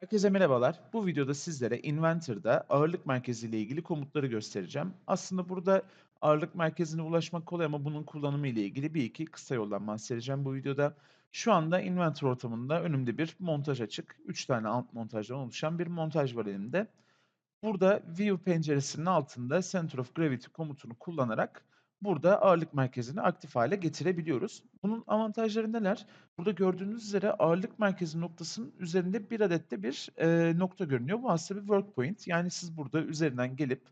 Herkese merhabalar. Bu videoda sizlere Inventor'da ağırlık merkezi ile ilgili komutları göstereceğim. Aslında burada ağırlık merkezine ulaşmak kolay ama bunun kullanımı ile ilgili bir iki kısa yoldan bahsedeceğim bu videoda. Şu anda Inventor ortamında önümde bir montaj açık. 3 tane alt montajdan oluşan bir montaj var elimde. Burada View penceresinin altında Center of Gravity komutunu kullanarak burada ağırlık merkezini aktif hale getirebiliyoruz. Bunun avantajları neler? Burada gördüğünüz üzere ağırlık merkezi noktasının üzerinde bir adet de bir e, nokta görünüyor. Bu aslında bir work point. Yani siz burada üzerinden gelip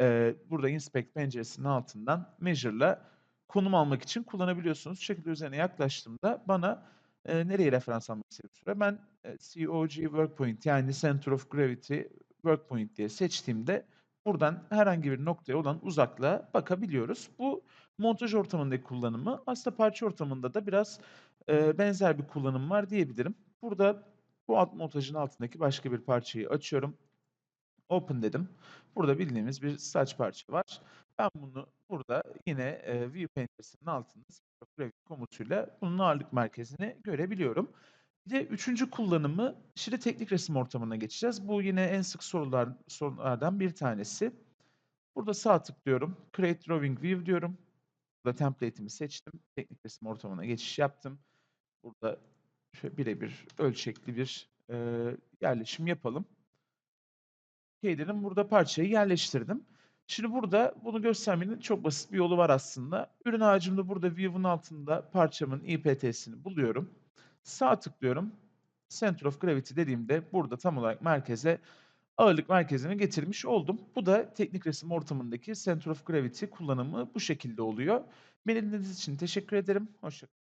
e, burada inspect penceresinin altından measure'la konum almak için kullanabiliyorsunuz. Şu şekilde üzerine yaklaştığımda bana e, nereye referans almak soruyor. Ben e, COG work point yani Center of Gravity work point diye seçtiğimde buradan herhangi bir noktaya olan uzaklığa bakabiliyoruz. Bu montaj ortamındaki kullanımı aslında parça ortamında da biraz e, benzer bir kullanım var diyebilirim. Burada bu alt montajın altındaki başka bir parçayı açıyorum. Open dedim. Burada bildiğimiz bir saç parça var. Ben bunu burada yine e, View penceresinin altında Graphic komutuyla bunun ağırlık merkezini görebiliyorum. Bir de üçüncü kullanımı, şimdi teknik resim ortamına geçeceğiz. Bu yine en sık sorular, sorulardan bir tanesi. Burada sağ tıklıyorum. Create Drawing View diyorum. Burada template'imi seçtim. Teknik resim ortamına geçiş yaptım. Burada şöyle birebir ölçekli bir e, yerleşim yapalım. OK dedim. Burada parçayı yerleştirdim. Şimdi burada bunu göstermenin çok basit bir yolu var aslında. Ürün ağacımda burada View'un altında parçamın IPT'sini buluyorum. Sağ tıklıyorum. Center of Gravity dediğimde burada tam olarak merkeze ağırlık merkezini getirmiş oldum. Bu da teknik resim ortamındaki Center of Gravity kullanımı bu şekilde oluyor. Beni dinlediğiniz için teşekkür ederim. Hoşçakalın.